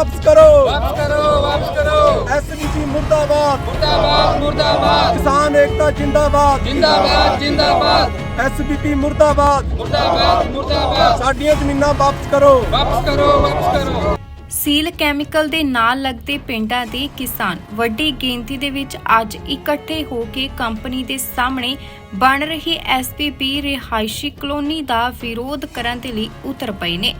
ਵਾਪਸ ਕਰੋ। ਵਾਪਸ ਕਰੋ ਵਾਪਸ ਕਰੋ। ਐਸਬੀਪੀ ਮੁਰਦਾਬਾਦ। ਮੁਰਦਾਬਾਦ ਮੁਰਦਾਬਾਦ। ਕਿਸਾਨ ਏਕਤਾ ਜਿੰਦਾਬਾਦ। ਜਿੰਦਾਬਾਦ ਜਿੰਦਾਬਾਦ। ਐਸਬੀਪੀ ਮੁਰਦਾਬਾਦ। ਮੁਰਦਾਬਾਦ ਮੁਰਦਾਬਾਦ। ਸਾਡੀਆਂ ਜ਼ਮੀਨਾਂ ਵਾਪਸ ਕਰੋ। ਵਾਪਸ ਕਰੋ ਵਾਪਸ ਕਰੋ। ਸੀਲ ਕੈਮੀਕਲ ਦੇ ਨਾਲ ਲੱਗਦੇ ਪਿੰਡਾਂ ਦੇ ਕਿਸਾਨ ਵੱਡੀ ਗਿਣਤੀ ਦੇ ਵਿੱਚ ਅੱਜ ਇਕੱਠੇ ਹੋ ਕੇ ਕੰਪਨੀ ਦੇ ਸਾਹਮਣੇ ਬਣ ਰਹੀ ਐਸਪੀਪੀ ਰਿਹਾਇਸ਼ੀ ਕਲੋਨੀ ਦਾ ਵਿਰੋਧ ਕਰਨ ਦੇ ਲਈ ਉਤਰ ਪਏ ਨੇ।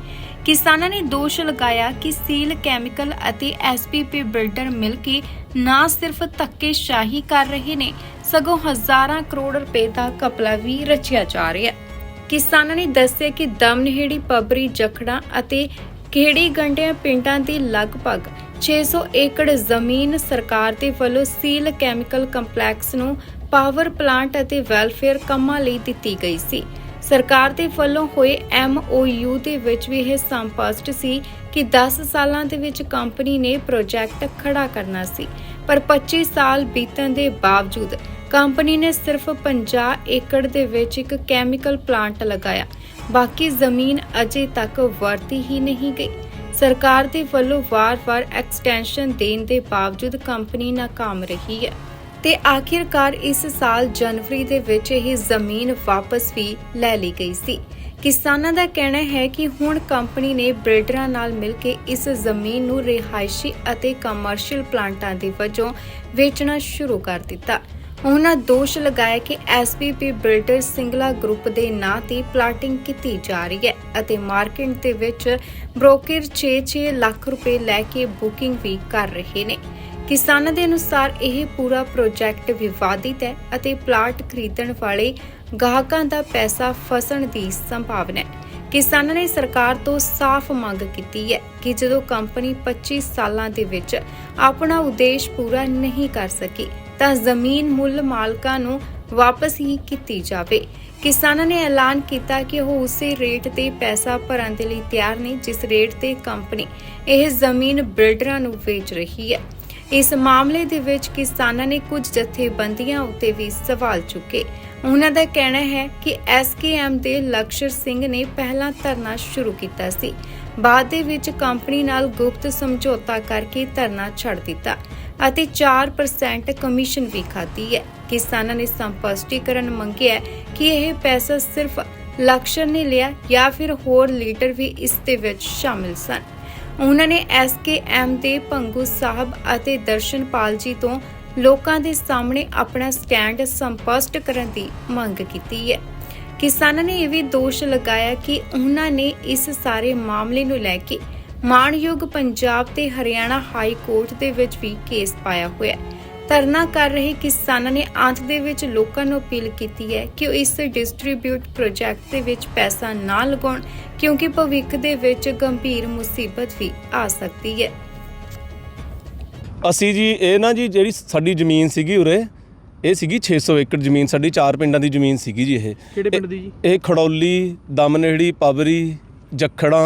ਕਿਸਾਨਾਂ ਨੇ ਦੋਸ਼ ਲਗਾਇਆ ਕਿ ਸੀਲ ਕੈਮੀਕਲ ਅਤੇ ਐਸਪੀਪੀ ਬਿਲਡਰ ਮਿਲ ਕੇ ਨਾ ਸਿਰਫ ਧੱਕੇਸ਼ਾਹੀ ਕਰ ਰਹੇ ਨੇ, ਸਗੋਂ ਹਜ਼ਾਰਾਂ ਕਰੋੜ ਰੁਪਏ ਦਾ ਕਪਲਾ ਵੀ ਰਚਿਆ ਜਾ ਰਿਹਾ ਹੈ। ਕਿਸਾਨਾਂ ਨੇ ਦੱਸਿਆ ਕਿ ਦਮਨਹੇੜੀ ਪਬਰੀ ਜਖੜਾ ਅਤੇ ਖੇੜੀ ਗੰਡਿਆਂ ਪਿੰਡਾਂ ਦੀ ਲਗਭਗ 600 ਏਕੜ ਜ਼ਮੀਨ ਸਰਕਾਰ ਦੇ ਵੱਲੋਂ ਸੀਲ ਕੈਮੀਕਲ ਕੰਪਲੈਕਸ ਨੂੰ ਪਾਵਰ ਪਲਾਂਟ ਅਤੇ ਵੈਲਫੇਅਰ ਕੰਮਾਂ ਲਈ ਦਿੱਤੀ ਗਈ ਸੀ। ਸਰਕਾਰ ਦੇ ਵੱਲੋਂ ਹੋਏ MOU ਦੇ ਵਿੱਚ ਵੀ ਇਹ ਸੰਪਸ਼ਟ ਸੀ ਕਿ 10 ਸਾਲਾਂ ਦੇ ਵਿੱਚ ਕੰਪਨੀ ਨੇ ਪ੍ਰੋਜੈਕਟ ਖੜਾ ਕਰਨਾ ਸੀ। ਪਰ 25 ਸਾਲ ਬੀਤਣ ਦੇ ਬਾਵਜੂਦ ਕੰਪਨੀ ਨੇ ਸਿਰਫ 50 ਏਕੜ ਦੇ ਵਿੱਚ ਇੱਕ ਕੈਮੀਕਲ ਪਲਾਂਟ ਲਗਾਇਆ। ਬਾਕੀ ਜ਼ਮੀਨ ਅਜੇ ਤੱਕ ਵਰਤੀ ਹੀ ਨਹੀਂ ਗਈ। ਸਰਕਾਰ ਦੇ ਵੱਲੋਂ ਵਾਰ-ਵਾਰ ਐਕਸਟੈਂਸ਼ਨ ਦੇਣ ਦੇ ਬਾਵਜੂਦ ਕੰਪਨੀ ਨਾਕਾਮ ਰਹੀ ਹੈ। ਤੇ ਆਖਿਰਕਾਰ ਇਸ ਸਾਲ ਜਨਵਰੀ ਦੇ ਵਿੱਚ ਇਹ ਜ਼ਮੀਨ ਵਾਪਸ ਵੀ ਲੈ ਲਈ ਗਈ ਸੀ। ਕਿਸਾਨਾਂ ਦਾ ਕਹਿਣਾ ਹੈ ਕਿ ਹੁਣ ਕੰਪਨੀ ਨੇ ਬਿਲਡਰਾਂ ਨਾਲ ਮਿਲ ਕੇ ਇਸ ਜ਼ਮੀਨ ਨੂੰ ਰਿਹਾਇਸ਼ੀ ਅਤੇ ਕਮਰਸ਼ੀਅਲ ਪਲਾਂਟਾਂ ਦੇ ਵਜੋਂ ਵੇਚਣਾ ਸ਼ੁਰੂ ਕਰ ਦਿੱਤਾ। ਉਹਨਾਂ ਦੋਸ਼ ਲਗਾਇਆ ਕਿ ਐਸਪੀਪੀ ਬਿਲਡਰ ਸਿੰਗਲਾ ਗਰੁੱਪ ਦੇ ਨਾਂ ਤੇ ਪਲਾਟਿੰਗ ਕੀਤੀ ਜਾ ਰਹੀ ਹੈ ਅਤੇ ਮਾਰਕੀਟ ਦੇ ਵਿੱਚ ਬ੍ਰੋਕਰ 6-6 ਲੱਖ ਰੁਪਏ ਲੈ ਕੇ ਬੁਕਿੰਗ ਵੀ ਕਰ ਰਹੇ ਨੇ। ਕਿਸਾਨਾਂ ਦੇ ਅਨੁਸਾਰ ਇਹ ਪੂਰਾ ਪ੍ਰੋਜੈਕਟ ਵਿਵਾਦਿਤ ਹੈ ਅਤੇ ਪਲਾਟ ਖਰੀਦਣ ਵਾਲੇ ਗਾਹਕਾਂ ਦਾ ਪੈਸਾ ਫਸਣ ਦੀ ਸੰਭਾਵਨਾ ਹੈ। ਕਿਸਾਨਾਂ ਨੇ ਸਰਕਾਰ ਤੋਂ ਸਾਫ਼ ਮੰਗ ਕੀਤੀ ਹੈ ਕਿ ਜਦੋਂ ਕੰਪਨੀ 25 ਸਾਲਾਂ ਦੇ ਵਿੱਚ ਆਪਣਾ ਉਦੇਸ਼ ਪੂਰਾ ਨਹੀਂ ਕਰ ਸਕੀ, ਤਾਂ ਜ਼ਮੀਨ ਮੁੱਲ ਮਾਲਕਾਂ ਨੂੰ ਵਾਪਸ ਹੀ ਕੀਤੀ ਜਾਵੇ। ਕਿਸਾਨਾਂ ਨੇ ਐਲਾਨ ਕੀਤਾ ਕਿ ਉਹ ਉਸੇ ਰੇਟ ਤੇ ਪੈਸਾ ਭਰਨ ਦੇ ਲਈ ਤਿਆਰ ਨੇ ਜਿਸ ਰੇਟ ਤੇ ਕੰਪਨੀ ਇਹ ਜ਼ਮੀਨ ਬਿਲਡਰਾਂ ਨੂੰ ਵੇਚ ਰਹੀ ਹੈ। ਇਸ ਮਾਮਲੇ ਦੇ ਵਿੱਚ ਕਿਸਾਨਾਂ ਨੇ ਕੁਝ ਜਥੇਬੰਦੀਆਂ ਉੱਤੇ ਵੀ ਸਵਾਲ ਚੁੱਕੇ। ਉਹਨਾਂ ਦਾ ਕਹਿਣਾ ਹੈ ਕਿ ਐਸਕੇਐਮ ਦੇ ਲਕਸ਼ਰ ਸਿੰਘ ਨੇ ਪਹਿਲਾਂ ਧਰਨਾ ਸ਼ੁਰੂ ਕੀਤਾ ਸੀ। ਬਾਅਦ ਦੇ ਵਿੱਚ ਕੰਪਨੀ ਨਾਲ ਗੁਪਤ ਸਮਝੌਤਾ ਕਰਕੇ ਧਰਨਾ ਛੱਡ ਦਿੱਤਾ ਅਤੇ 4% ਕਮਿਸ਼ਨ ਵੀ ਖਾਧੀ ਹੈ। ਕਿਸਾਨਾਂ ਨੇ ਸੰਪਸ਼ਟੀਕਰਨ ਮੰਗਿਆ ਕਿ ਇਹ ਪੈਸਾ ਸਿਰਫ ਲਕਸ਼ਰ ਨੇ ਲਿਆ ਜਾਂ ਫਿਰ ਹੋਰ ਲੀਡਰ ਵੀ ਇਸ ਦੇ ਵਿੱਚ ਸ਼ਾਮਿਲ ਸਨ। ਉਹਨਾਂ ਨੇ ਐਸਕੇਐਮ ਦੇ ਭੰਗੂ ਸਾਹਿਬ ਅਤੇ ਦਰਸ਼ਨਪਾਲ ਜੀ ਤੋਂ ਲੋਕਾਂ ਦੇ ਸਾਹਮਣੇ ਆਪਣਾ ਸਟੈਂਡ ਸੰਪਸ਼ਟ ਕਰਨ ਦੀ ਮੰਗ ਕੀਤੀ ਹੈ। ਕਿਸਾਨਾਂ ਨੇ ਇਹ ਵੀ ਦੋਸ਼ ਲਗਾਇਆ ਕਿ ਉਹਨਾਂ ਨੇ ਇਸ ਸਾਰੇ ਮਾਮਲੇ ਨੂੰ ਲੈ ਕੇ ਮਾਣਯੋਗ ਪੰਜਾਬ ਤੇ ਹਰਿਆਣਾ ਹਾਈ ਕੋਰਟ ਦੇ ਵਿੱਚ ਵੀ ਕੇਸ ਪਾਇਆ ਹੋਇਆ ਹੈ। ਧਰਨਾ ਕਰ ਰਹੇ ਕਿਸਾਨਾਂ ਨੇ ਅੰਤ ਦੇ ਵਿੱਚ ਲੋਕਾਂ ਨੂੰ ਅਪੀਲ ਕੀਤੀ ਹੈ ਕਿ ਉਹ ਇਸ ਡਿਸਟ੍ਰੀਬਿਊਟ ਪ੍ਰੋਜੈਕਟ ਦੇ ਵਿੱਚ ਪੈਸਾ ਨਾ ਲਗਾਉਣ ਕਿਉਂਕਿ ਭਵਿੱਖ ਦੇ ਵਿੱਚ ਗੰਭੀਰ ਮੁਸੀਬਤ ਵੀ ਆ ਸਕਦੀ ਹੈ। ਅਸੀਂ ਜੀ ਇਹ ਨਾ ਜੀ ਜਿਹੜੀ ਸਾਡੀ ਜ਼ਮੀਨ ਸੀਗੀ ਉਰੇ ਇਹ ਸੀਗੀ 600 ਏਕੜ ਜ਼ਮੀਨ ਸਾਡੀ ਚਾਰ ਪਿੰਡਾਂ ਦੀ ਜ਼ਮੀਨ ਸੀਗੀ ਜੀ ਇਹ। ਕਿਹੜੇ ਪਿੰਡ ਦੀ ਜੀ? ਇਹ ਖੜੌਲੀ ਦਮਨੇੜੀ ਪਬਰੀ ਜਖੜਾਂ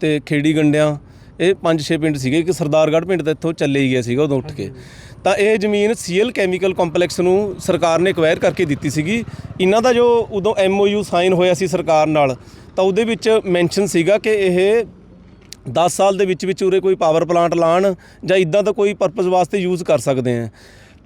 ਤੇ ਖੇੜੀ ਗੰਡਿਆਂ ਇਹ ਪੰਜ ਛੇ ਪਿੰਡ ਸੀਗੇ। ਇੱਕ ਸਰਦਾਰਗੜ੍ਹ ਪਿੰਡ ਤਾਂ ਇੱਥੋਂ ਚੱਲੇ ਹੀ ਗਿਆ ਸੀਗਾ ਉਦੋਂ ਉੱਠ ਕੇ। ਤਾਂ ਇਹ ਜ਼ਮੀਨ ਸੀਐਲ ਕੈਮੀਕਲ ਕੰਪਲੈਕਸ ਨੂੰ ਸਰਕਾਰ ਨੇ ਐਕਵਾਇਰ ਕਰਕੇ ਦਿੱਤੀ ਸੀਗੀ। ਇਹਨਾਂ ਦਾ ਜੋ ਉਦੋਂ ਐਮਓਯੂ ਸਾਈਨ ਹੋਇਆ ਸੀ ਸਰਕਾਰ ਨਾਲ, ਤਾਂ ਉਹਦੇ ਵਿੱਚ ਮੈਂਸ਼ਨ ਸੀਗਾ ਕਿ ਇਹ 10 ਸਾਲ ਦੇ ਵਿੱਚ ਵਿੱਚ ਉਰੇ ਕੋਈ ਪਾਵਰ ਪਲਾਂਟ ਲਾਣ ਜਾਂ ਇਦਾਂ ਦਾ ਕੋਈ ਪਰਪਸ ਵਾਸਤੇ ਯੂਜ਼ ਕਰ ਸਕਦੇ ਆ।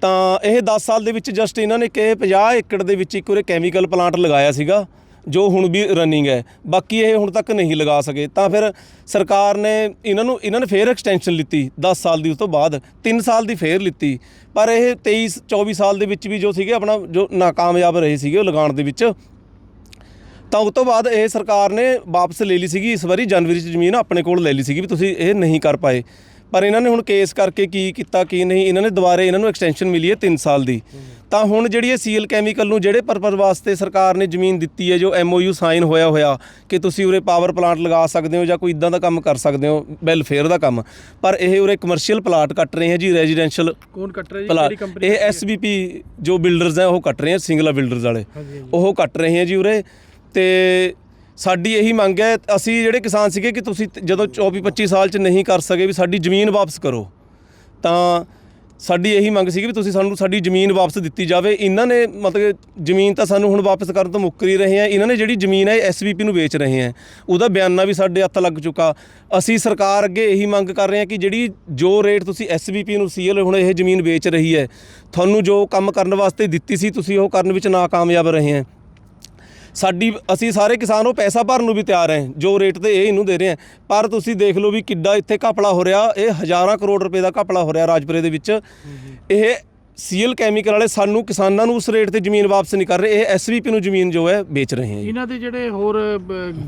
ਤਾਂ ਇਹ 10 ਸਾਲ ਦੇ ਵਿੱਚ ਜਸਟ ਇਹਨਾਂ ਨੇ ਕਿ 50 ਏਕੜ ਦੇ ਵਿੱਚ ਇੱਕ ਉਰੇ ਕੈਮੀਕਲ ਪਲਾਂਟ ਲਗਾਇਆ ਸੀਗਾ। ਜੋ ਹੁਣ ਵੀ ਰਨਿੰਗ ਹੈ, ਬਾਕੀ ਇਹ ਹੁਣ ਤੱਕ ਨਹੀਂ ਲਗਾ ਸਕੇ। ਤਾਂ ਫਿਰ ਸਰਕਾਰ ਨੇ ਇਹਨਾਂ ਨੂੰ, ਇਹਨਾਂ ਨੇ ਫੇਰ ਐਕਸਟੈਂਸ਼ਨ ਲਿੱਤੀ 10 ਸਾਲ ਦੀ ਉਸ ਤੋਂ ਬਾਅਦ 3 ਸਾਲ ਦੀ ਫੇਰ ਲਿੱਤੀ। ਪਰ ਇਹ 23 24 ਸਾਲ ਦੇ ਵਿੱਚ ਵੀ ਜੋ ਸੀਗੇ ਆਪਣਾ, ਜੋ ਨਾਕਾਮਯਾਬ ਰਹੇ ਸੀਗੇ ਉਹ ਲਗਾਉਣ ਦੇ ਵਿੱਚ। ਤਾਂ ਉਸ ਤੋਂ ਬਾਅਦ ਇਹ ਸਰਕਾਰ ਨੇ ਵਾਪਸ ਲੈ ਲਈ ਸੀਗੀ, ਇਸ ਵਾਰੀ ਜਨਵਰੀ 'ਚ ਜ਼ਮੀਨ ਆਪਣੇ ਕੋਲ ਲੈ ਲਈ ਸੀਗੀ ਵੀ ਤੁਸੀਂ ਇਹ ਨਹੀਂ ਕਰ ਪਾਏ। ਪਰ ਇਹਨਾਂ ਨੇ ਹੁਣ ਕੇਸ ਕਰਕੇ ਕੀ ਕੀਤਾ ਕੀ ਨਹੀਂ ਇਹਨਾਂ ਨੇ ਦੁਬਾਰੇ ਇਹਨਾਂ ਨੂੰ ਐਕਸਟੈਂਸ਼ਨ ਮਿਲੀ ਹੈ 3 ਸਾਲ ਦੀ। ਤਾਂ ਹੁਣ ਜਿਹੜੀ ਇਹ ਸੀਐਲ ਕੈਮੀਕਲ ਨੂੰ ਜਿਹੜੇ ਪਰਪਸ ਵਾਸਤੇ ਸਰਕਾਰ ਨੇ ਜ਼ਮੀਨ ਦਿੱਤੀ ਹੈ ਜੋ ਐਮਓਯੂ ਸਾਈਨ ਹੋਇਆ ਹੋਇਆ ਕਿ ਤੁਸੀਂ ਉਰੇ ਪਾਵਰ ਪਲਾਂਟ ਲਗਾ ਸਕਦੇ ਹੋ ਜਾਂ ਕੋਈ ਇਦਾਂ ਦਾ ਕੰਮ ਕਰ ਸਕਦੇ ਹੋ ਵੈਲਫੇਅਰ ਦਾ ਕੰਮ ਪਰ ਇਹ ਉਰੇ ਕਮਰਸ਼ੀਅਲ ਪਲਾਟ ਕੱਟ ਰਹੇ ਹੈ ਜੀ ਰੈਜ਼ੀਡੈਂਸ਼ੀਅਲ ਕੌਣ ਕੱਟ ਰਿਹਾ ਜੀ? ਕਿਹੜੀ ਕੰਪਨੀ ਇਹ ਐਸਬੀਪੀ ਜੋ ਬਿਲਡਰਸ ਹੈ ਉਹ ਕੱਟ ਰਹੇ ਹੈ ਸਿੰਗਲਾ ਬਿਲਡਰਸ ਵਾਲੇ। ਉਹ ਕੱਟ ਰਹੇ ਹੈ ਜੀ ਉਰੇ ਤੇ ਸਾਡੀ ਇਹੀ ਮੰਗ ਹੈ, ਅਸੀਂ ਜਿਹੜੇ ਕਿਸਾਨ ਸੀਗੇ ਕਿ ਤੁਸੀਂ ਜਦੋਂ 24 25 ਸਾਲ ਚ ਨਹੀਂ ਕਰ ਸਕੇ ਵੀ ਸਾਡੀ ਜ਼ਮੀਨ ਵਾਪਸ ਕਰੋ, ਤਾਂ ਸਾਡੀ ਇਹੀ ਮੰਗ ਸੀਗੀ ਵੀ ਤੁਸੀਂ ਸਾਨੂੰ ਸਾਡੀ ਜ਼ਮੀਨ ਵਾਪਸ ਦਿੱਤੀ ਜਾਵੇ। ਇਹਨਾਂ ਨੇ ਮਤਲਬ ਜ਼ਮੀਨ ਤਾਂ ਸਾਨੂੰ ਹੁਣ ਵਾਪਸ ਕਰਨ ਤੋਂ ਮੁੱਕਰ ਹੀ ਰਹੇ ਆ, ਇਹਨਾਂ ਨੇ ਜਿਹੜੀ ਜ਼ਮੀਨ ਹੈ ਐਸਬੀਪੀ ਨੂੰ ਵੇਚ ਰਹੇ ਆ। ਉਹਦਾ ਬਿਆਨਾ ਵੀ ਸਾਡੇ ਹੱਥ ਲੱਗ ਚੁੱਕਾ। ਅਸੀਂ ਸਰਕਾਰ ਅੱਗੇ ਇਹੀ ਮੰਗ ਕਰ ਰਹੇ ਹਾਂ ਕਿ ਜਿਹੜੀ ਜੋ ਰੇਟ ਤੁਸੀਂ ਐਸਬੀਪੀ ਨੂੰ ਸੀਐਲ ਹੁਣ ਇਹ ਜ਼ਮੀਨ ਵੇਚ ਰਹੀ ਹੈ, ਤੁਹਾਨੂੰ ਜੋ ਕੰਮ ਕਰਨ ਵਾਸਤੇ ਦਿੱਤੀ ਸੀ, ਤੁਸੀਂ ਉਹ ਕਰਨ ਵਿੱਚ ਨਾਕਾਮਯਾਬ ਰਹੇ ਹੈ ਸਾਡੀ ਅਸੀਂ ਸਾਰੇ ਕਿਸਾਨ ਉਹ ਪੈਸਾ ਭਰਨ ਨੂੰ ਵੀ ਤਿਆਰ ਹੈ ਜੋ ਰੇਟ ਤੇ ਇਹ ਇਹਨੂੰ ਦੇ ਰਹੇ ਹੈ ਪਰ ਤੁਸੀਂ ਦੇਖ ਲਓ ਵੀ ਕਿੱਡਾ ਇੱਥੇ ਘਪਲਾ ਹੋ ਰਿਹਾ, ਇਹ ਹਜ਼ਾਰਾਂ ਕਰੋੜ ਰੁਪਏ ਦਾ ਘਪਲਾ ਹੋ ਰਿਹਾ ਰਾਜਪੁਰੇ ਦੇ ਵਿੱਚ। ਇਹ ਸੀਐਲ ਕੈਮੀਕਲ ਵਾਲੇ ਸਾਨੂੰ ਕਿਸਾਨਾਂ ਨੂੰ ਉਸ ਰੇਟ ਤੇ ਜ਼ਮੀਨ ਵਾਪਸ ਨਹੀਂ ਕਰ ਰਹੇ ਇਹ ਐਸਵੀਪੀ ਨੂੰ ਜ਼ਮੀਨ ਜੋ ਹੈ ਵੇਚ ਰਹੇ ਹੈ ਜੀ। ਇਹਨਾਂ ਦੇ ਜਿਹੜੇ ਹੋਰ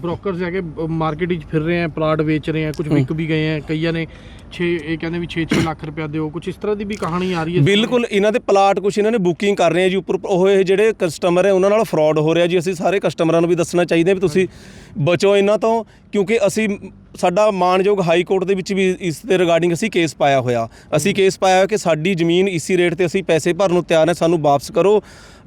ਬ੍ਰੋਕਰਸ ਹੈਗੇ ਮਾਰਕੀਟ ਵਿੱਚ ਫਿਰ ਰਹੇ ਆ ਪਲਾਟ ਵੇਚ ਰਹੇ ਆ ਕੁਝ ਵਿਕ ਵੀ ਗਏ ਆ ਕਈਆਂ ਨੇ 6 ਇਹ ਕਹਿੰਦੇ ਵੀ 6-6 ਲੱਖ ਰੁਪਇਆ ਦਿਓ ਕੁਝ ਇਸ ਤਰ੍ਹਾਂ ਦੀ ਵੀ ਕਹਾਣੀ ਆ ਰਹੀ ਹੈ ਬਿਲਕੁਲ ਇਹਨਾਂ ਦੇ ਪਲਾਟ ਕੁਛ ਇਹਨਾਂ ਨੇ ਬੁਕਿੰਗ ਕਰ ਰਹੇ ਆ ਜੀ ਉੱਪਰ ਉਹ ਇਹ ਜਿਹੜੇ ਕਸਟਮਰ ਹੈ ਉਹਨਾਂ ਨਾਲ ਫਰਾਡ ਹੋ ਰਿਹਾ ਜੀ ਅਸੀਂ ਸਾਰੇ ਕਸਟਮਰਾਂ ਨੂੰ ਵੀ ਦੱਸਣਾ ਚਾਹੀਦਾ ਵੀ ਤੁਸੀਂ ਬਚੋ ਇਹਨਾਂ ਤੋਂ ਕਿਉਂਕਿ ਅਸੀਂ ਸਾਡਾ ਮਾਨਯੋਗ ਹਾਈ ਕੋਰਟ ਦੇ ਵਿੱਚ ਵੀ ਇਸ ਦੇ ਰਿਗਾਰਡਿੰਗ ਅਸੀਂ ਕੇਸ ਪਾਇਆ ਹੋਇਆ। ਅਸੀਂ ਕੇਸ ਪਾਇਆ ਹੋਇਆ ਕਿ ਸਾਡੀ ਜ਼ਮੀਨ ਇਸੀ ਰੇਟ ਤੇ ਅਸੀਂ ਪੈਸੇ ਭਰਨ ਨੂੰ ਤਿਆਰ ਹਾਂ ਸਾਨੂੰ ਵਾਪਸ ਕਰੋ।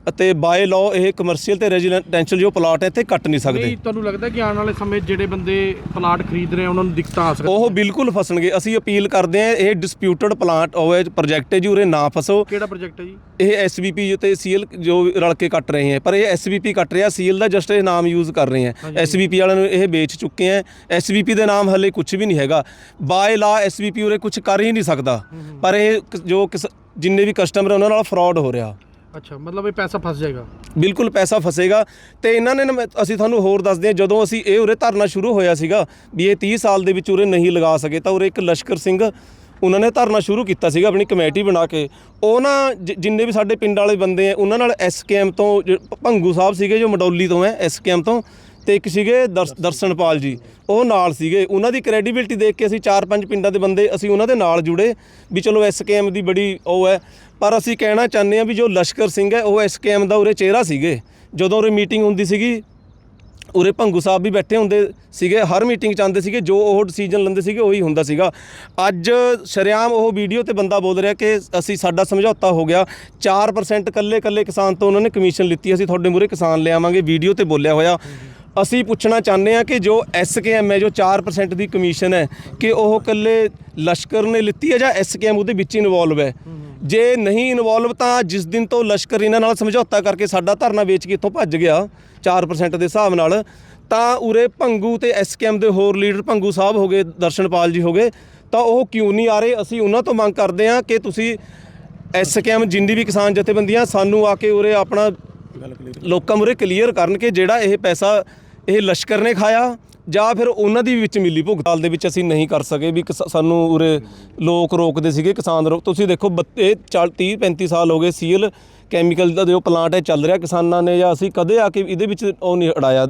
ਅਤੇ ਬਾਏ ਲਾਅ ਇਹ ਕਮਰਸ਼ੀਅਲ ਤੇ ਰੈਜ਼ੀਡੈਂਸ਼ੀਅਲ ਜੋ ਪਲਾਟ ਹੈ ਇੱਥੇ ਕੱਟ ਨਹੀਂ ਸਕਦੇ। ਨਹੀਂ ਤੁਹਾਨੂੰ ਲੱਗਦਾ ਕਿ ਆਉਣ ਵਾਲੇ ਸਮੇਂ 'ਚ ਜਿਹੜੇ ਬੰਦੇ ਪਲਾਟ ਖਰੀਦ ਰਹੇ ਆ ਉਹਨਾਂ ਨੂੰ ਦਿੱਕਤਾਂ ਆ ਸਕਦੀਆਂ ਉਹ ਬਿਲਕੁਲ ਫਸਣਗੇ। ਅਸੀਂ ਅਪੀਲ ਕਰਦੇ ਹਾਂ ਇਹ ਡਿਸਪਿਊਟਡ ਪਲਾਂਟ ਹੋਵੇ ਪ੍ਰੋਜੈਕਟ ਹੈ ਜੀ ਉਰੇ ਨਾ ਫਸੋ। ਕਿਹੜਾ ਪ੍ਰੋਜੈਕਟ ਹੈ ਜੀ? ਇਹ ਐਸਬੀਪੀ ਤੇ ਸੀਐਲ ਜੋ ਰਲ ਕੇ ਕੱਟ ਰਹੇ ਹੈ ਪਰ ਇਹ ਐਸਬੀਪੀ ਕੱਟ ਰਿਹਾ ਸੀਐਲ ਦਾ ਜਸਟ ਇਹ ਨਾਮ ਯੂਜ਼ ਕਰ ਰਹੇ ਹੈ ਐਸਬੀਪੀ ਵਾਲਿਆਂ ਨੂੰ ਇਹ ਵੇਚ ਚੁੱਕੇ ਹੈ ਐਸਬੀਪੀ ਦੇ ਨਾਮ ਹਲੇ ਕੁਝ ਵੀ ਨਹੀਂ ਹੈਗਾ। ਬਾਏ ਲਾ ਐਸਬੀਪੀ ਉਰੇ ਕੁਝ ਕਰ ਹੀ ਨਹੀਂ ਸਕਦਾ। ਪਰ ਇਹ ਜੋ ਜਿੰਨੇ ਵੀ ਕਸਟਮਰ ਉਹਨਾਂ ਨਾਲ ਫਰਾਡ ਹੋ ਰਿਹਾ। ਅੱਛਾ, ਮਤਲਬ ਇਹ ਪੈਸਾ ਫਸ ਜਾਏਗਾ? ਬਿਲਕੁਲ ਪੈਸਾ ਫਸੇਗਾ। ਤੇ ਇਹਨਾਂ ਨੇ ਨਾ ਅਸੀਂ ਤੁਹਾਨੂੰ ਹੋਰ ਦੱਸਦੇ ਹਾਂ, ਜਦੋਂ ਅਸੀਂ ਇਹ ਉਰੇ ਧਰਨਾ ਸ਼ੁਰੂ ਹੋਇਆ ਸੀਗਾ ਵੀ ਇਹ 30 ਸਾਲ ਦੇ ਵਿੱਚ ਉਰੇ ਨਹੀਂ ਲਗਾ ਸਕੇ, ਤਾਂ ਉਰੇ ਇੱਕ ਲਸ਼ਕਰ ਸਿੰਘ ਉਹਨਾਂ ਨੇ ਧਰਨਾ ਸ਼ੁਰੂ ਕੀਤਾ ਸੀਗਾ ਆਪਣੀ ਕਮੇਟੀ ਬਣਾ ਕੇ। ਉਹ ਨਾ ਜਿ- ਜਿੰਨੇ ਵੀ ਸਾਡੇ ਪਿੰਡ ਵਾਲੇ ਬੰਦੇ ਆ, ਉਹਨਾਂ ਨਾਲ ਐਸਕੇਐਮ ਤੋਂ ਜ- ਭੰਗੂ ਸਾਹਿਬ ਸੀਗੇ ਜੋ ਮਡੌਲੀ ਤੋਂ ਹੈ ਐਸਕੇਐਮ ਤੋਂ, ਤੇ ਇੱਕ ਸੀਗੇ ਦਰਸ- ਦਰਸ਼ਨਪਾਲ ਜੀ, ਉਹ ਨਾਲ ਸੀਗੇ। ਉਹਨਾਂ ਦੀ ਕ੍ਰੈਡੀਬਿਲਟੀ ਦੇਖ ਕੇ ਅਸੀਂ ਚਾਰ ਪੰਜ ਪਿੰਡਾਂ ਦੇ ਬੰਦੇ ਅਸੀਂ ਉਹਨਾਂ ਦੇ ਨਾਲ ਜੁੜੇ, ਵੀ ਚਲੋ ਐਸਕੇਐਮ ਦੀ ਬੜੀ ਉਹ ਹੈ ਪਰ ਅਸੀਂ ਕਹਿਣਾ ਚਾਹੁੰਦੇ ਹਾਂ ਵੀ ਜੋ ਲਸ਼ਕਰ ਸਿੰਘ ਹੈ, ਉਹ ਐਸਕੇਐਮ ਦਾ ਉਰੇ ਚਿਹਰਾ ਸੀਗੇ। ਜਦੋਂ ਉਰੇ ਮੀਟਿੰਗ ਹੁੰਦੀ ਸੀਗੀ, ਉਰੇ ਭੰਗੂ ਸਾਹਿਬ ਵੀ ਬੈਠੇ ਹੁੰਦੇ ਸੀਗੇ, ਹਰ ਮੀਟਿੰਗ ਚ ਆਉਂਦੇ ਸੀਗੇ, ਜੋ ਉਹ ਡਿਸੀਜਨ ਲੈਂਦੇ ਸੀਗੇ, ਉਹੀ ਹੁੰਦਾ ਸੀਗਾ। ਅੱਜ ਸ਼ਰਿਆਮ ਉਹ ਵੀਡੀਓ ਤੇ ਬੰਦਾ ਬੋਲ ਰਿਹਾ ਕਿ ਅਸੀਂ ਸਾਡਾ ਸਮਝੌਤਾ ਹੋ ਗਿਆ। 4% ਕੱਲੇ ਕੱਲੇ ਕਿਸਾਨ ਤੋਂ ਉਹਨਾਂ ਨੇ ਕਮਿਸ਼ਨ ਲਿੱਤੀ, ਅਸੀਂ ਤੁਹਾਡੇ ਮੂਰੇ ਕਿਸਾਨ ਲਿਆਵਾਂਗੇ ਵੀਡੀਓ ਤੇ ਬੋਲਿਆ ਹੋਇਆ। ਅਸੀਂ ਪੁੱਛਣਾ ਚਾਹੁੰਦੇ ਹਾਂ ਕਿ ਜੋ ਐਸਕੇਐਮ ਹੈ, ਜੋ 4% ਦੀ ਕਮਿਸ਼ਨ ਹੈ, ਕਿ ਉਹ ਇਕੱਲੇ ਲਸ਼ਕਰ ਨੇ ਲਿੱਤੀ ਹੈ ਜਾਂ ਐਸਕੇਐਮ ਉਹਦੇ ਵਿੱਚ ਇਨਵੋਲਵ ਹੈ? ਜੇ ਨਹੀਂ ਇਨਵੋਲਵ ਤਾਂ ਜਿਸ ਦਿਨ ਤੋਂ ਲਸ਼ਕਰ ਇਹਨਾਂ ਨਾਲ ਸਮਝੌਤਾ ਕਰਕੇ ਸਾਡਾ ਧਰਨਾ ਵੇਚ ਕੇ ਇੱਥੋਂ ਭੱਜ ਗਿਆ 4% ਦੇ ਹਿਸਾਬ ਨਾਲ, ਤਾਂ ਉਰੇ ਭੰਗੂ ਤੇ ਐਸਕੇਐਮ ਦੇ ਹੋਰ ਲੀਡਰ ਭੰਗੂ ਸਾਹਿਬ ਹੋ ਗਏ, ਦਰਸ਼ਨਪਾਲ ਜੀ ਹੋ ਗਏ, ਤਾਂ ਉਹ ਕਿਉਂ ਨਹੀਂ ਆ ਰਹੇ? ਅਸੀਂ ਉਹਨਾਂ ਤੋਂ ਮੰਗ ਕਰਦੇ ਹਾਂ ਕਿ ਤੁਸੀਂ ਐਸਕੇਐਮ ਜਿੰਨੀ ਵੀ ਕਿਸਾਨ ਜਥੇਬੰਦੀਆਂ, ਸਾਨੂੰ ਆ ਕੇ ਉਰੇ ਆਪਣਾ ਲੋਕਾਂ ਮੁਰੇ ਕਲੀਅਰ ਕਰਨ ਕਿ ਜਿਹੜਾ ਇਹ ਪੈਸਾ, ਇਹ ਲਸ਼ਕਰ ਨੇ ਖਾਇਆ, ਜਾਂ ਫਿਰ ਉਹਨਾਂ ਦੀ ਵਿੱਚ ਮਿਲੀ ਭੁਗਤਾਲ ਦੇ ਵਿੱਚ ਅਸੀਂ ਨਹੀਂ ਕਰ ਸਕੇ ਵੀ ਕਿਸਾ- ਸਾਨੂੰ ਉਰੇ ਲੋਕ ਰੋਕਦੇ ਸੀਗੇ, ਕਿਸਾਨ ਰੋਕ ਤੁਸੀਂ ਦੇਖੋ ਬੱਤ- ਇਹ 30 35 ਸਾਲ ਹੋ ਗਏ ਸੀਐਲ ਕੈਮੀਕਲ ਦਾ ਜੋ ਪਲਾਂਟ ਹੈ ਚੱਲ ਰਿਹਾ ਕਿਸਾਨਾਂ ਨੇ, ਜਾਂ ਅਸੀਂ ਕਦੇ ਆ ਕੇ ਇਹਦੇ ਵਿੱਚ ਉਹ ਨਹੀਂ ਅੜਾਇਆ,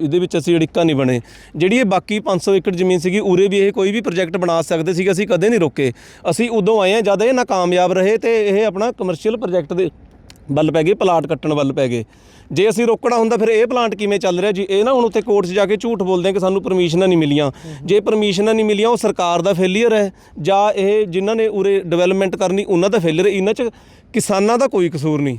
ਇਹਦੇ ਵਿੱਚ ਅਸੀਂ ਅੜਿੱਕਾ ਨਹੀਂ ਬਣੇ। ਜਿਹੜੀ ਇਹ ਬਾਕੀ 500 ਏਕੜ ਜ਼ਮੀਨ ਸੀਗੀ, ਉਰੇ ਵੀ ਇਹ ਕੋਈ ਵੀ ਪ੍ਰੋਜੈਕਟ ਬਣਾ ਸਕਦੇ ਸੀਗੇ, ਅਸੀਂ ਕਦੇ ਨਹੀਂ ਰੋਕੇ। ਅਸੀਂ ਉਦੋਂ ਆਏ ਆ ਜਦ ਇਹ ਨਾਕਾਮਯਾਬ ਰਹੇ ਤੇ ਇਹ ਆਪਣਾ ਕਮਰਸ਼ੀਅਲ ਪ੍ਰੋਜੈਕਟ ਦੇ ਵੱਲ ਪੈ ਗਏ, ਪਲਾਟ ਕੱਟਣ ਵੱਲ ਪੈ ਗਏ। ਜੇ ਅਸੀਂ ਰੋਕਣਾ ਹੁੰਦਾ, ਫਿਰ ਇਹ ਪਲਾਂਟ ਕਿਵੇਂ ਚੱਲ ਰਿਹਾ? ਜੀ, ਇਹ ਨਾ ਹੁਣ ਉੱਥੇ ਕੋਰਟ 'ਚ ਜਾ ਕੇ ਝੂਠ ਬੋਲਦੇ ਆ ਕਿ ਸਾਨੂੰ ਪਰਮਿਸ਼ਨਾਂ ਨਹੀਂ ਮਿਲੀਆਂ। ਜੇ ਪਰਮਿਸ਼ਨਾਂ ਨਹੀਂ ਮਿਲੀਆਂ, ਉਹ ਸਰਕਾਰ ਦਾ ਫੇਲੀਅਰ ਹੈ। ਜਾਂ ਇਹ ਜਿਨ੍ਹਾਂ ਨੇ ਉਰੇ ਡਿਵੈਲਪਮੈਂਟ ਕਰਨੀ, ਉਹਨਾਂ ਦਾ ਫੇਲੀਅਰ ਇਹਨਾਂ 'ਚ ਕਿਸਾਨਾਂ ਦਾ ਕੋਈ ਕਸੂਰ ਨਹੀਂ।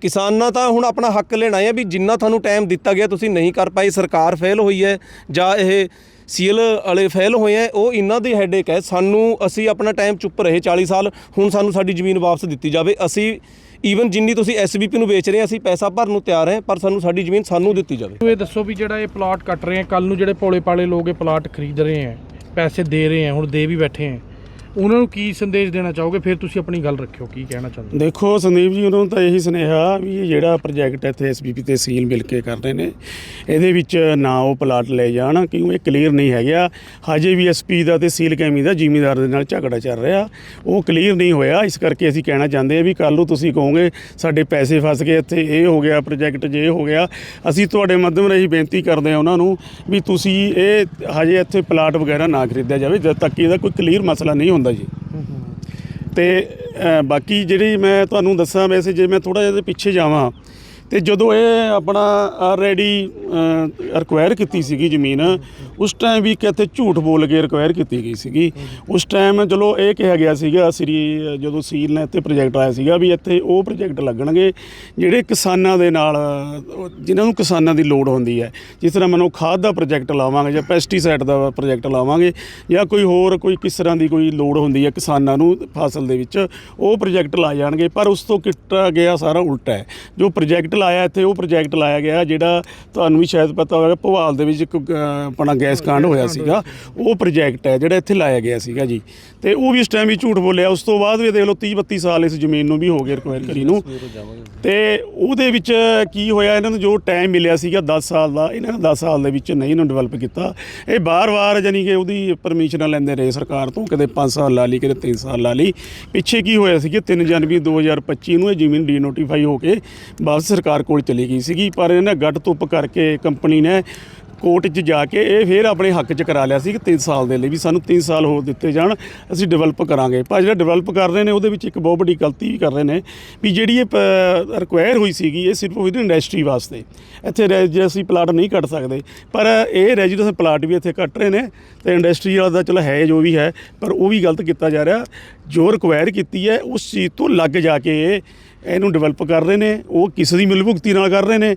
ਕਿਸਾਨਾਂ ਤਾਂ ਹੁਣ ਆਪਣਾ ਹੱਕ ਲੈਣਾ ਆਏ ਵੀ ਜਿੰਨਾ ਤੁਹਾਨੂੰ ਟਾਈਮ ਦਿੱਤਾ ਗਿਆ, ਤੁਸੀਂ ਨਹੀਂ ਕਰ ਪਾਈ ਸਰਕਾਰ ਫੇਲ ਹੋਈ ਹੈ। ਜਾਂ ਇਹ ਸੀਐਲ ਵਾਲੇ ਫੇਲ ਹੋਏ ਆ, ਉਹ ਇਹਨਾਂ ਦੀ ਹੈਡੇਕ ਹੈ ਸਾਨੂੰ, ਅਸੀਂ ਆਪਣਾ ਟਾਈਮ ਚੁੱਪ ਰਹੇ 40 ਸਾਲ, ਹੁਣ ਸਾਨੂੰ ਸਾਡੀ ਜ਼ਮੀਨ ਵਾਪਸ ਦਿੱਤੀ ਜਾਵੇ। ਅਸੀਂ ਈਵਨ ਜਿੰਨੀ ਤੁਸੀਂ ਐਸਬੀਪੀ ਨੂੰ ਵੇਚ ਰਹੇ ਆ, ਅਸੀਂ ਪੈਸਾ ਭਰਨ ਨੂੰ ਤਿਆਰ ਹੈ, ਪਰ ਸਾਨੂੰ ਸਾਡੀ ਜ਼ਮੀਨ ਸਾਨੂੰ ਦਿੱਤੀ ਜਾਵੇ। ਇਹ ਦੱਸੋ ਵੀ ਜਿਹੜਾ ਇਹ ਪਲਾਟ ਕੱਟ ਰਹੇ ਆ ਕੱਲ ਨੂੰ ਜਿਹੜੇ ਭੋਲੇ ਪਾਲੇ ਲੋਕ ਇਹ ਪਲਾਟ ਖਰੀਦ ਰਹੇ ਆ, ਪੈਸੇ ਦੇ ਰਹੇ ਆ, ਹੁਣ ਦੇ ਵੀ ਬੈਠੇ ਆ। ਉਹਨਾਂ ਨੂੰ ਕੀ ਸੰਦੇਸ਼ ਦੇਣਾ ਚਾਹੋਗੇ? ਫਿਰ ਤੁਸੀਂ ਆਪਣੀ ਗੱਲ ਰੱਖਿਓ, ਕੀ ਕਹਿਣਾ ਚਾਹੁੰਦੇ ਦੇਖੋ, ਸੰਦੀਪ ਜੀ, ਉਹਨਾਂ ਨੂੰ ਤਾਂ ਇਹੀ ਸੁਨੇਹਾ ਵੀ ਇਹ ਜਿਹੜਾ ਪ੍ਰੋਜੈਕਟ ਇੱਥੇ ਐਸਬੀਪੀ ਤੇ ਸੀਲ ਮਿਲ ਕੇ ਕਰ ਰਹੇ ਨੇ, ਇਹਦੇ ਵਿੱਚ ਨਾ ਉਹ ਪਲਾਟ ਲੈ ਜਾਣ, ਕਿਉਂ ਇਹ ਕਲੀਅਰ ਨਹੀਂ ਹੈਗਾ ਹਜੇ ਵੀ ਐਸਪੀ ਦਾ ਤੇ ਸੀਲ ਕੈਮੀ ਦਾ ਜ਼ਿਮੀਦਾਰ ਦੇ ਨਾਲ ਝਗੜਾ ਚੱਲ ਰਿਹਾ। ਉਹ ਕਲੀਅਰ ਨਹੀਂ ਹੋਇਆ, ਇਸ ਕਰਕੇ ਅਸੀਂ ਕਹਿਣਾ ਚਾਹੁੰਦੇ ਆ ਵੀ ਕੱਲ ਨੂੰ ਤੁਸੀਂ ਕਹੋਗੇ, ਸਾਡੇ ਪੈਸੇ ਫਸ ਗਏ, ਇੱਥੇ ਇਹ ਹੋ ਗਿਆ ਪ੍ਰੋਜੈਕਟ, ਜੇ ਹੋ ਗਿਆ। ਅਸੀਂ ਤੁਹਾਡੇ ਮਾਧਿਅਮ ਰਾਹੀਂ ਬੇਨਤੀ ਕਰਦੇ ਆ ਉਹਨਾਂ ਨੂੰ ਵੀ ਤੁਸੀਂ ਇਹ ਹਜੇ ਇੱਥੇ ਪਲਾਟ ਵਗੈਰਾ ਨਾ ਖਰੀਦਿਆ ਜਾਵੇ, ਜਦ ਤੱਕ ਇਹਦਾ ਕੋਈ ਕਲੀਅਰ ਮਸਲਾ ਨਹੀਂ ਹੁੰਦਾ। ਜੀ। ਤੇ ਅ, ਬਾਕੀ ਜਿਹੜੀ ਮੈਂ ਤੁਹਾਨੂੰ ਦੱਸਾਂ ਵੈਸੇ ਜੇ ਮੈਂ ਥੋੜਾ ਜਿਹਾ ਇਹਦੇ ਪਿੱਛੇ ਜਾਵਾਂ ਤੇ ਜਦੋਂ ਇਹ ਆਪਣਾ ਆਲਰੇਡੀ ਰਿਕੁਆਇਰ ਕੀਤੀ ਸੀਗੀ ਜ਼ਮੀਨ ਉਸ ਟਾਈਮ ਵੀ ਕਿਤੇ ਝੂਠ ਬੋਲ ਕੇ ਰਿਕੁਆਇਰ ਕੀਤੀ ਗਈ ਸੀਗੀ। ਉਸ ਟਾਈਮ ਚਲੋ ਇਹ ਕਿਹਾ ਗਿਆ ਸੀਗਾ ਸ੍ਰੀ ਜਦੋਂ ਸੀਲ ਨੇ ਇੱਥੇ ਪ੍ਰੋਜੈਕਟ ਆਇਆ ਸੀਗਾ ਵੀ ਇੱਥੇ ਉਹ ਪ੍ਰੋਜੈਕਟ ਲੱਗਣਗੇ ਜਿਹੜੇ ਕਿਸਾਨਾਂ ਦੇ ਨਾਲ ਅ, ਜਿਨ੍ਹਾਂ ਨੂੰ ਕਿਸਾਨਾਂ ਦੀ ਲੋੜ ਹੁੰਦੀ ਹੈ। ਜਿਸ ਤਰ੍ਹਾਂ ਮਨੋ ਖਾਦ ਦਾ ਪ੍ਰੋਜੈਕਟ ਲਾਵਾਂਗੇ ਜਾਂ ਪੈਸਟੀਸਾਈਡ ਦਾ ਪ੍ਰੋਜੈਕਟ ਲਾਵਾਂਗੇ ਜਾਂ ਕੋਈ ਹੋਰ ਕੋਈ ਕਿਸ ਤਰ੍ਹਾਂ ਦੀ ਕੋਈ ਲੋੜ ਹੁੰਦੀ ਹੈ ਕਿਸਾਨਾਂ ਨੂੰ ਫਸਲ ਦੇ ਵਿੱਚ ਉਹ ਪ੍ਰੋਜੈਕਟ ਲਾ ਜਾਣਗੇ। ਪਰ ਉਸ ਤੋਂ ਕੀਤਾ ਗਿਆ ਸਾਰਾ ਉਲਟਾ ਹੈ। ਜੋ ਪ੍ਰੋਜੈਕਟ ਲਾਇਆ ਇੱਥੇ ਉਹ ਪ੍ਰੋਜੈਕਟ ਲਾਇਆ ਗਿਆ ਜਿਹੜਾ ਤੁਹਾਨੂੰ ਵੀ ਸ਼ਾਇਦ ਪਤਾ ਹੋਵੇਗਾ ਭੋਵਾਲ ਦੇ ਵਿੱਚ ਇੱਕ ਆਪਣਾ ਗੈਸ ਕਾਂਡ ਹੋਇਆ ਸੀਗਾ। ਉਹ ਪ੍ਰੋਜੈਕਟ ਹੈ ਜਿਹੜਾ ਇੱਥੇ ਲਾਇਆ ਗਿਆ ਸੀਗਾ ਜੀ। ਤੇ ਉਹ ਵੀ ਇਸ ਟਾਈਮ ਵੀ ਝੂਠ ਬੋਲਿਆ। ਉਸ ਤੋਂ ਬਾਅਦ ਵੀ ਦੇਖ ਲਓ 30 32 ਸਾਲ ਇਸ ਜ਼ਮੀਨ ਨੂੰ ਵੀ ਹੋ ਗਏ ਰਿਕਵਾਇਰ ਕਰੀ ਨੂੰ। ਤੇ ਉਹਦੇ ਵਿੱਚ ਕੀ ਹੋਇਆ, ਇਹਨਾਂ ਨੂੰ ਜੋ ਟਾਈਮ ਮਿਲਿਆ ਸੀਗਾ 10 ਸਾਲ ਦਾ, ਇਹਨਾਂ ਨੇ 10 ਸਾਲ ਦੇ ਵਿੱਚ ਨਹੀਂ ਇਹਨੂੰ ਡਿਵੈਲਪ ਕੀਤਾ। ਇਹ ਬਾਰ-ਬਾਰ ਜਾਨੀ ਕਿ ਉਹਦੀ ਪਰਮਿਸ਼ਨਾਂ ਲੈਂਦੇ ਰਹੇ ਸਰਕਾਰ ਤੋਂ, ਕਦੇ 5 ਸਾਲ ਲਾ ਲਈ, ਕਦੇ 3 ਸਾਲ ਲਾ ਲਈ। ਪਿੱਛੇ ਕੀ ਹੋਇਆ ਸੀ ਕਿ 3 ਜਨਵਰੀ 2025 ਨੂੰ ਇਹ ਜ਼ਮੀਨ ਡੀਨੋਟੀਫਾਈ ਹੋ ਕੇ ਵਾਪਸ ਸਰਕਾਰ ਕੋਲ ਚਲੀ ਗਈ ਸੀਗੀ, ਪਰ ਇਹਨਾਂ ਗੱਡ ਧੁੱਪ ਕਰਕੇ ਕੰਪਨੀ ਨੇ ਕੋਰਟ 'ਚ ਜਾ ਕੇ ਇਹ ਫਿਰ ਆਪਣੇ ਹੱਕ 'ਚ ਕਰਾ ਲਿਆ ਸੀ ਕਿ 3 ਸਾਲ ਦੇ ਲਈ ਵੀ ਸਾਨੂੰ 3 ਸਾਲ ਹੋਰ ਦਿੱਤੇ ਜਾਣ, ਅਸੀਂ ਡਿਵੈਲਪ ਕਰਾਂਗੇ। ਪਰ ਜਿਹੜਾ ਡਿਵੈਲਪ ਕਰ ਰਹੇ ਨੇ, ਉਹਦੇ ਵਿੱਚ ਇੱਕ ਬਹੁਤ ਵੱਡੀ ਗਲਤੀ ਵੀ ਕਰ ਰਹੇ ਨੇ ਵੀ ਜਿਹੜੀ ਇਹ ਰਿਕੁਆਇਰ ਹੋਈ ਸੀਗੀ, ਇਹ ਸਿਰਫ ਉਹਦੀ ਇੰਡਸਟਰੀ ਵਾਸਤੇ। ਇੱਥੇ ਰੈਜੀਡੈਂਸੀ ਪਲਾਟ ਨਹੀਂ ਕੱਟ ਸਕਦੇ, ਪਰ ਇਹ ਰੈਜੀਡੈਂਸ ਪਲਾਟ ਵੀ ਇੱਥੇ ਕੱਟ ਰਹੇ ਨੇ, ਤੇ ਇੰਡਸਟਰੀ ਵਾਲਾ ਦਾ ਚਲੋ ਹੈ ਜੋ ਵੀ ਹੈ, ਪਰ ਉਹ ਵੀ ਗਲਤ ਕੀਤਾ ਜਾ ਰਿਹਾ। ਜੋ ਰਿਕੁਆਇਰ ਕੀਤੀ ਹੈ, ਉਸ ਚੀਜ਼ ਤੋਂ ਲੱਗ ਜਾ ਕੇ ਇਹ ਇਹਨੂੰ ਡਿਵੈਲਪ ਕਰ ਰਹੇ ਨੇ, ਉਹ ਕਿਸੇ ਦੀ ਮਿਲਭੁਗਤੀ ਨਾਲ ਕਰ ਰਹੇ ਨੇ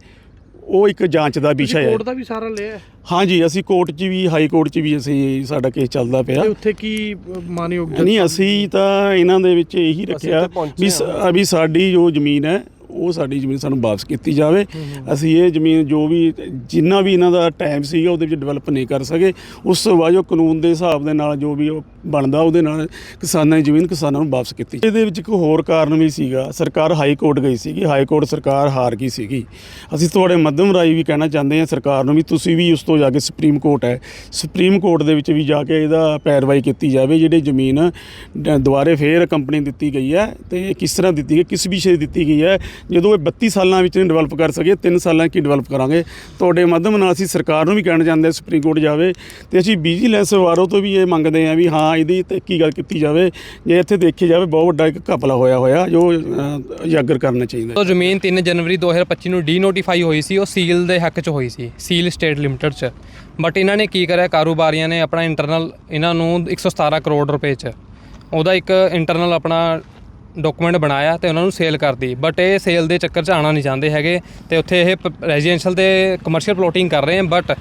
ਉਹ ਇੱਕ ਜਾਂਚ ਦਾ ਵਿਸ਼ਾ ਹੈ। ਕੋਰਟ ਦਾ ਵੀ ਸਾਰਾ ਲਿਆ ਹੈ। ਹਾਂਜੀ ਅਸੀਂ ਕੋਰਟ 'ਚ ਵੀ ਹਾਈ ਕੋਰਟ 'ਚ ਵੀ ਅਸੀਂ ਸਾਡਾ ਕੇਸ ਚੱਲਦਾ ਪਿਆ। ਤੇ ਉੱਥੇ ਕੀ ਮਾਨਯੋਗ ਨਹੀਂ ਅਸੀਂ ਤਾਂ ਇਹਨਾਂ ਦੇ ਵਿੱਚ ਇਹੀ ਰੱਖਿਆ ਵੀ ਵੀ ਸਾਡੀ ਜੋ ਜ਼ਮੀਨ ਹੈ ਉਹ ਸਾਡੀ ਜ਼ਮੀਨ ਸਾਨੂੰ ਵਾਪਸ ਕੀਤੀ ਜਾਵੇ। ਅਸੀਂ ਇਹ ਜ਼ਮੀਨ ਜੋ ਵੀ ਜਿੰਨਾ ਵੀ ਇਹਨਾਂ ਦਾ ਟਾਈਮ ਸੀਗਾ ਉਹਦੇ ਵਿੱਚ ਡਿਵੈਲਪ ਨਹੀਂ ਕਰ ਸਕੇ। ਉਸ ਤੋਂ ਬਾਅਦ ਜੋ ਕਾਨੂੰਨ ਦੇ ਹਿਸਾਬ ਦੇ ਨਾਲ ਜੋ ਵੀ ਉਹ ਬਣਦਾ, ਉਹਦੇ ਨਾਲ ਕਿਸਾਨਾਂ ਦੀ ਜ਼ਮੀਨ ਕਿਸਾਨਾਂ ਨੂੰ ਵਾਪਸ ਕੀਤੀ। ਇਹਦੇ ਵਿੱਚ ਇੱਕ ਹੋਰ ਕਾਰਨ ਵੀ ਸੀਗਾ, ਸਰਕਾਰ ਹਾਈ ਕੋਰਟ ਗਈ ਸੀਗੀ, ਹਾਈ ਕੋਰਟ ਸਰਕਾਰ ਹਾਰ ਗਈ ਸੀਗੀ। ਅਸੀਂ ਤੁਹਾਡੇ ਮਾਧਿਅਮ ਰਾਈ ਵੀ ਕਹਿਣਾ ਚਾਹੁੰਦੇ ਹਾਂ ਸਰਕਾਰ ਨੂੰ ਵੀ, ਤੁਸੀਂ ਵੀ ਉਸ ਤੋਂ ਜਾ ਕੇ ਸੁਪਰੀਮ ਕੋਰਟ ਹੈ। ਸੁਪਰੀਮ ਕੋਰਟ ਦੇ ਵਿੱਚ ਵੀ ਜਾ ਕੇ ਇਹਦਾ ਪੈਰਵਾਈ ਕੀਤੀ ਜਾਵੇ, ਜਿਹੜੀ ਜ਼ਮੀਨ ਡ- ਦੁਬਾਰੇ ਫੇਰ ਕੰਪਨੀ ਦਿੱਤੀ ਗਈ ਹੈ ਤੇ ਇਹ ਕਿਸ ਤਰ੍ਹਾਂ ਦਿੱਤੀ ਗਈ, ਕਿਸ ਵਿਸ਼ੇ 'ਤੇ ਦਿੱਤੀ ਗਈ ਹੈ। ਜਦੋਂ ਇਹ 32 ਸਾਲਾਂ ਵਿੱਚ ਨਹੀਂ ਡਿਵੈਲਪ ਕਰ ਸਕੇ 3 ਸਾਲਾਂ ਕੀ ਡਿਵੈਲਪ ਕਰਾਂਗੇ। ਤੁਹਾਡੇ ਮਾਧਿਅਮ ਨਾਲ ਅਸੀਂ ਸਰਕਾਰ ਨੂੰ ਵੀ ਕਹਿਣਾ ਚਾਹੁੰਦੇ ਹਾਂ ਸੁਪਰੀਮ ਕੋਰਟ ਜਾਵੇ ਤੇ ਅਸੀਂ ਵਿਜੀਲੈਂਸ ਵਾਰੋ ਤੋਂ ਵੀ ਇਹ ਮੰਗਦੇ ਹਾਂ ਵੀ ਹਾਂ ਇਹਦੀ ਤੇ ਕੀ ਗੱਲ ਕੀਤੀ ਜਾਵੇ ਜੇ ਇੱਥੇ ਦੇਖੀ ਜਾਵੇ ਬਹੁਤ ਵੱਡਾ ਇੱਕ ਘਪਲਾ ਹੋਇਆ ਹੋਇਆ ਜੋ ਅ, ਉਜਾਗਰ ਕਰਨਾ ਚਾਹੀਦਾ ਉਹ ਜ਼ਮੀਨ 3 ਜਨਵਰੀ 2025 ਨੂੰ ਡੀਨੋਟੀਫਾਈ ਹੋਈ ਸੀ ਉਹ ਸੀਲ ਦੇ ਹੱਕ 'ਚ ਹੋਈ ਸੀ ਸੀਲ ਸਟੇਟ ਲਿਮਟਿਡ 'ਚ। ਬਟ ਇਹਨਾਂ ਨੇ ਕੀ ਕਰਿਆ ਕਾਰੋਬਾਰੀਆਂ ਨੇ ਆਪਣਾ ਇੰਟਰਨਲ ਇਹਨਾਂ ਨੂੰ 117 ਕਰੋੜ ਰੁਪਏ 'ਚ ਉਹਦਾ ਇੱਕ ਇੰਟਰਨਲ ਆਪਣਾ ਡਾਕੂਮੈਂਟ ਬਣਾਇਆ ਤੇ ਉਹਨਾਂ ਨੂੰ ਸੇਲ ਕਰਦੀ ਬਟ ਇਹ ਸੇਲ ਦੇ ਚੱਕਰ 'ਚ ਆਣਾ ਨਹੀਂ ਚਾਹੁੰਦੇ ਹੈਗੇ ਤੇ ਉੱਥੇ ਇਹ ਰੈਜ਼ੀਡੈਂਸ਼ੀਅਲ ਤੇ ਕਮਰਸ਼ੀਅਲ ਪਲੋਟਿੰਗ ਕਰ ਰਹੇ ਹਨ ਬਟ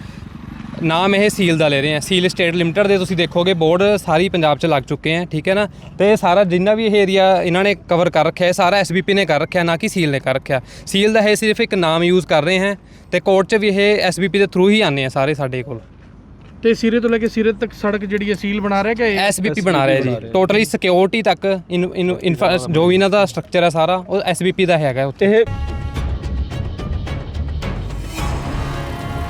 ਨਾਮ ਇਹ ਸੀਲ ਦਾ ਲੈ ਰਹੇ ਆ ਸੀਲ ਸਟੇਟ ਲਿਮਟਿਡ ਦੇ ਤੁਸੀਂ ਦੇਖੋਗੇ ਬੋਰਡ ਸਾਰੀ ਪੰਜਾਬ 'ਚ ਲੱਗ ਚੁੱਕੇ ਆ ਠੀਕ ਹੈ ਨਾ? ਤੇ ਇਹ ਸਾਰਾ ਜਿੰਨਾ ਵੀ ਇਹ ਏਰੀਆ ਇਹਨਾਂ ਨੇ ਕਵਰ ਕਰ ਰੱਖਿਆ ਹੈ ਸਾਰਾ ਐਸਬੀਪੀ ਨੇ ਕਰ ਰੱਖਿਆ ਨਾ ਕਿ ਸੀਲ ਨੇ ਕਰ ਰੱਖਿਆ। ਸੀਲ ਦਾ ਇਹ ਸਿਰਫ ਇੱਕ ਨਾਮ ਯੂਜ਼ ਕਰ ਰਹੇ ਹੈ ਤੇ ਕੋਰਟ 'ਚ ਵੀ ਇਹ ਐਸਬੀਪੀ ਦੇ ਥਰੂ ਹੀ ਆਨੇ ਆ ਸਾਰੇ ਸਾਡੇ ਕੋਲ। ਤੇ ਸਿਰੇ ਤੋਂ ਲੈ ਕੇ ਸਿਰੇ ਤੱਕ ਸੜਕ ਜਿਹੜੀ ਹੈ ਸੀਲ ਬਣਾ ਰਿਹਾ ਕਿ ਐਸਬੀਪੀ ਬਣਾ ਰਿਹਾ ਜੀ। ਟੋਟਲੀ ਸਿਕਿਉਰਿਟੀ ਤੱਕ ਇਨ- ਇਨ- ਜੋ ਵੀ ਇਹਨਾਂ ਦਾ ਸਟਰਕਚਰ ਹੈ ਸਾਰਾ ਉਹ ਐਸਬੀਪੀ ਦਾ ਹੈਗਾ ਉੱਥੇ। ਇਹ